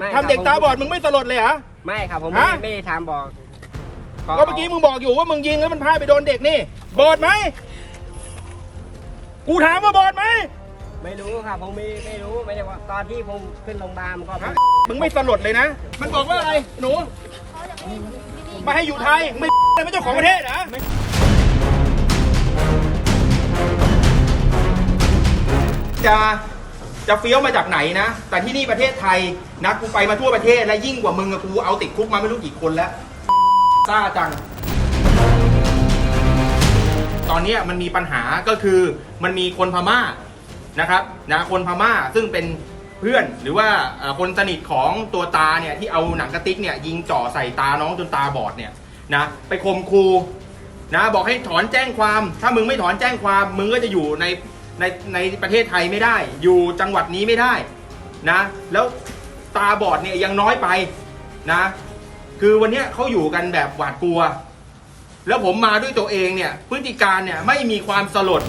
ไม่ทำเด็กครับตาบอดมึงไม่สลดเลยเหรอ ไม่ครับผมไม่ฮะ ไม่ได้ทำบอกก็เมื่อกี้มึงบอกอยู่ว่ามึงยิงแล้วมันพลาดไปโดนเด็กนี่บอดไหมกูถามว่าบอดไหมไม่รู้ครับผมไม่ไม่รู้ไม่ได้ว่าตอนที่ผมขึ้นโรงพยาบาลมันก็ฮะมึงไม่สลดเลยนะ มันบอกว่าอะไรหนูไมาให้อยู่ไทยไม่ไม่เจ้าของประเทศเหรอจะ จะเฟี้ยวมาจากไหนนะ แต่ที่นี่ประเทศไทยนะกูไปมาทั่วประเทศและยิ่งกว่ามึงอะกูเอาติดคุกมาไม่รู้กี่คนแล้วซ่าจัง ตอนเนี้ยมันมีปัญหาก็คือมันมีคนพม่านะครับนะคนพม่าซึ่งเป็นเพื่อนหรือว่าเอ่อคนสนิทของตัวตาเนี่ยที่เอาหนังกระติกเนี่ยยิงจ่อใส่ตาน้องจนตาบอดเนี่ยนะไปข่มครูนะบอกให้ถอนแจ้งความ ถ้ามึงไม่ถอนแจ้งความมึงก็จะอยู่ใน ในในประเทศไทยไม่ได้ อยู่จังหวัดนี้ไม่ได้นะ แล้วตาบอดเนี่ยยังน้อยไปนะ คือวันนี้เขาอยู่กันแบบหวาดกลัว แล้วผมมาด้วยตัวเองเนี่ยพฤติการเนี่ยไม่มีความสลด